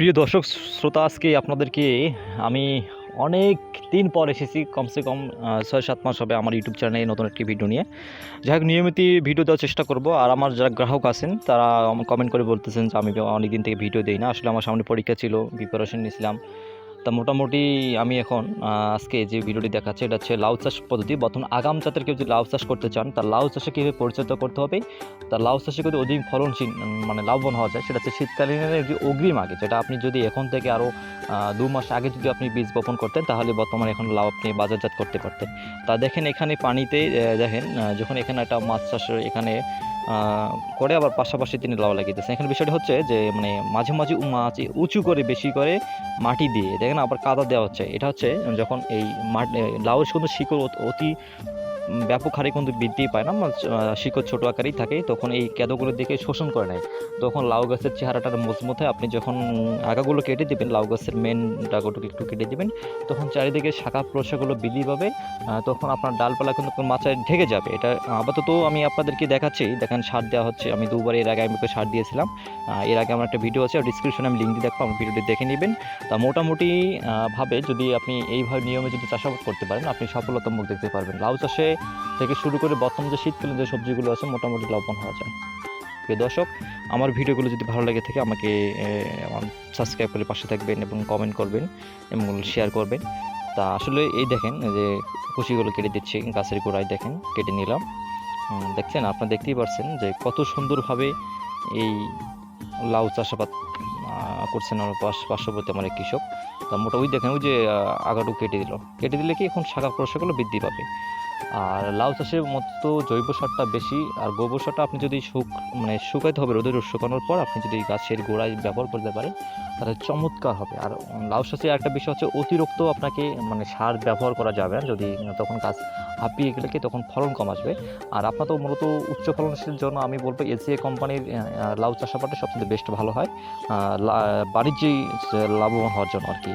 প্রিয় দর্শক শ্রোতা, আজকে আপনাদেরকে আমি অনেক দিন পর এসেছি, কমসে কম ছয় সাত মাস হবে আমার ইউটিউব চ্যানেলে নতুন একটি ভিডিও নিয়ে। যাই হোক, নিয়মিত ভিডিও দেওয়ার চেষ্টা করব। আর আমার যারা গ্রাহক আছেন, তারা কমেন্ট করে বলতেছেন যে, আমি অনেক দিন থেকে ভিডিও দিই না। আসলে আমার সামনে পরীক্ষা ছিল প্রিপারেশন নিয়েছিলাম। তা মোটামুটি আমি এখন আজকে যে ভিডিওটি দেখাচ্ছি, এটা হচ্ছে লাউ চাষ পদ্ধতি। বর্তমান আগাম জাতের কেউ যদি লাউ চাষ করতে চান, তা লাউ চাষে কীভাবে পরিচালিত করতে হবে? তা লাউ চাষে যদি অধিক ফলনশীল মানে লাভবান হওয়া যায়, সেটা হচ্ছে শীতকালীন একটি অগ্রিম আগে, যেটা আপনি যদি এখন থেকে আরও দু মাস আগে যদি আপনি বীজ বপন করতেন, তাহলে বর্তমানে এখন লাউ আপনি বাজারজাত করতে পারতেন। তা দেখেন এখানে পানিতে দেখেন যখন এখানে একটা মাছ চাষের এখানে করে আবার পাশাপাশি তিনি লাউ লাগিয়েছেন এখানে বিষয়টা হচ্ছে যে মানে মাঝে মাঝে মাছ উঁচু করে, বেশি করে মাটি দিয়ে, দেখেন আবার কাদা দেওয়া হচ্ছে। এটা হচ্ছে যখন এই মাটি লাউ শুধু শিকড় অত- ব্যাপক হারে কিন্তু বৃদ্ধি পায় না শিকড় ছোটো আকারেই থাকে, তখন এই কেঁদোগুলোর দিকে শোষণ করে নেয়। তখন লাউ গাছের চেহারাটার মজবুত হয় আপনি যখন আগাগুলো কেটে দিবেন, লাউ গাছের মেন ডাগাটুকু একটু কেটে দিবেন, তখন চারিদিকে শাখা প্রশাখাগুলো বৃদ্ধি পাবে তখন আপনার ডালপালা কিন্তু মাচায় ঢেকে যাবে। এটা আপাতত আমি আপনাদেরকে দেখাচ্ছি। দেখেন, সার দেওয়া হচ্ছে। আমি দুবার এর আগে আমি সার দিয়েছিলাম। এর আগে আমার একটা ভিডিও আছে ডিসক্রিপশনে আমি লিঙ্ক দিয়ে দেখব আমার ভিডিওটি দেখে নেবেন। তা মোটামুটি ভাবে যদি আপনি এইভাবে নিয়মে যদি চাষাবাদ করতে পারেন, আপনি সফলতা মুখ দেখতে পারবেন। লাউ চাষে থেকে শুরু করে বর্তমান যে শীতকালীন যে সবজিগুলো আছে মোটামুটি লাভবান হওয়া যায়। প্রিয় দর্শক, আমার ভিডিওগুলো যদি ভালো লাগে থাকে, আমাকে সাবস্ক্রাইব করে পাশে থাকবেন এবং কমেন্ট করবেন এবং শেয়ার করবেন। তা আসলে এই দেখেন যে কুশিগুলো কেটে দিচ্ছি, গাছের গোড়ায় দেখেন, কেটে নিলাম। দেখছেন, আপনারা দেখতেই পারছেন যে কত সুন্দরভাবে এই লাউ চাষাবাদ করছেন আমার পাশ, পার্শ্ববর্তী আমার কৃষক। তা মোটা ওই দেখেন, ওই যে আগাটু কেটে দিল। কেটে দিলে কি এখন শাখা প্রশাখাগুলো বৃদ্ধি পাবে। আর লাউ চাষের মতো জৈব সারটা বেশি, আর গোবর সারটা আপনি যদি শুক মানে শুকাইতে হবে রোদে রোদ শুকানোর পর আপনি যদি গাছের গোড়ায় ব্যবহার করতে পারেন, তাহলে চমৎকার হবে। আর লাউ চাষে একটা বিষয় হচ্ছে অতিরিক্ত আপনাকে মানে সার ব্যবহার করা যাবে না। যদি তখন গাছ হাঁপিয়ে গেলে তখন ফলন কম আসবে। আর আপনার তো মূলত উচ্চ ফলনশীল জন্য আমি বলব এসিএ কোম্পানির লাউ চাষাবাদটা সবচেয়ে বেস্ট ভালো হয়। বাণিজ্যিক লাভবান হওয়ার জন্য আর কি।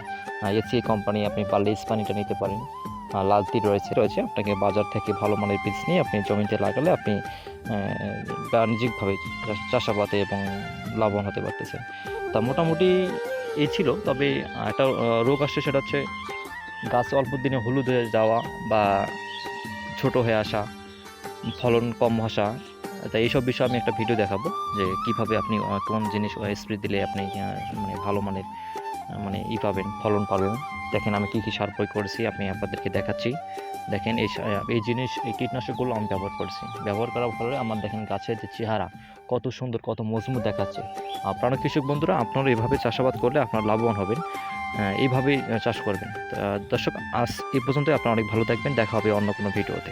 এসিএ কোম্পানি আপনি পারলে ইস্পানিটা নিতে পারেন। লাল তীর রয়েছে রয়েছে। আপনাকে বাজার থেকে ভালো মানের বীজ নিয়ে আপনি জমিতে লাগালে আপনি বাণিজ্যিকভাবে চাষাবাদে এবং লাভবান হতে পারতেছেন। তা মোটামুটি এই ছিল, তবে একটা রোগ আসছে সেটা হচ্ছে গাছ অল্প দিনে হলুদ হয়ে যাওয়া বা ছোট হয়ে আসা, ফলন কম আসা। তা এইসব বিষয়ে আমি একটা ভিডিও দেখাবো যে কীভাবে আপনি কোন জিনিস স্প্রে দিলে আপনি মানে ভালো মানের মানে ই পাবেন, ফলন পাবেন। দেখেন আমি কী কী সার প্রয়োগ করেছি আপনি আপনাদেরকে দেখাচ্ছি। দেখেন এই এই জিনিস, এই কীটনাশকগুলো আমি ব্যবহার করছি। ব্যবহার করার ফলে আমার দেখেন গাছের যে চেহারা, কত সুন্দর, কত মজবুত দেখাচ্ছে। আপনারা কৃষক বন্ধুরা, আপনারা এভাবে চাষাবাদ করলে আপনারা লাভবান হবেন। এইভাবেই চাষ করবেন। দর্শক, আজ এই পর্যন্ত আপনারা অনেক ভালো থাকবেন। দেখা হবে অন্য কোনো ভিডিওতে।